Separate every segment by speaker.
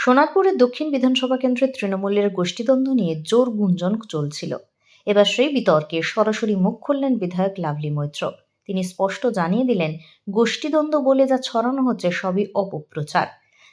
Speaker 1: সোনারপুরের দক্ষিণ বিধানসভা কেন্দ্রের তৃণমূলের গোষ্ঠীদ্বন্দ্ব নিয়ে জোর গুঞ্জন চলছিল। এবার সেই বিতর্কে সরাসরি মুখ খুললেন বিধায়ক লাভলি মৈত্র। তিনি স্পষ্ট জানিয়ে দিলেন, গোষ্ঠীদ্বন্দ্ব বলে যা ছড়ানো হচ্ছে সবই অপপ্রচার।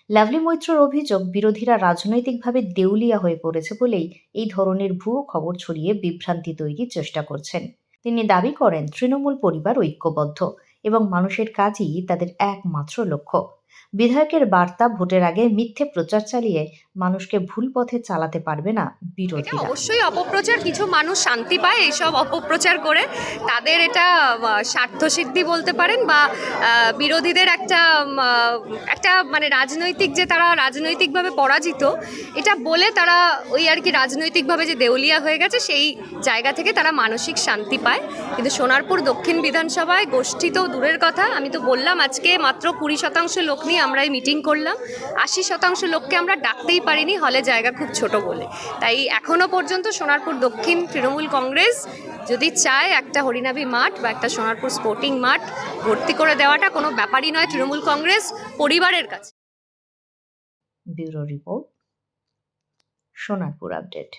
Speaker 1: লাভলি মৈত্রর অভিযোগ, বিরোধীরা রাজনৈতিকভাবে দেউলিয়া হয়ে পড়েছে বলেই এই ধরনের ভুয়ো খবর ছড়িয়ে বিভ্রান্তি তৈরির চেষ্টা করছেন। তিনি দাবি করেন, তৃণমূল পরিবার ঐক্যবদ্ধ এবং মানুষের কাজই তাদের একমাত্র লক্ষ্য। বিধায়কের বার্তা ভোটের আগে মিথ্যে প্রচার চালিয়ে মানুষকে ভুল পথে চালাতে পারবে না
Speaker 2: এটা
Speaker 1: বিরোধীরা
Speaker 2: অবশ্যই অপপ্রচার। কিছু মানুষ শান্তি পায় এইসব অপপ্রচার করে। তাদের এটা স্বার্থসিদ্ধি বলতে পারেন বা বিরোধীদের একটা একটা মানে রাজনৈতিক যে তারা রাজনৈতিকভাবে পরাজিত, এটা বলে তারা ওই আর কি রাজনৈতিকভাবে যে দেউলিয়া হয়ে গেছে, সেই জায়গা থেকে তারা মানসিক শান্তি পায়। কিন্তু সোনারপুর দক্ষিণ বিধানসভায় গোষ্ঠী তো দূরের কথা, আমি তো বললাম আজকে মাত্র কুড়ি শতাংশ লোক নিয়ে আমরা এই মিটিং করলাম। আশি শতাংশ লোককে আমরা ডাকতেই পারিনি হলে জায়গা খুব ছোট বলে। তাই এখনও পর্যন্ত সোনারপুর দক্ষিণ তৃণমূল কংগ্রেস যদি চায় একটা হরিনাভি মাঠ বা একটা সোনারপুর স্পোর্টিং মাঠ ভর্তি করে দেওয়াটা কোনো ব্যাপারই নয় তৃণমূল কংগ্রেস পরিবারের কাছে।
Speaker 1: Bureau report, Sonarpur update.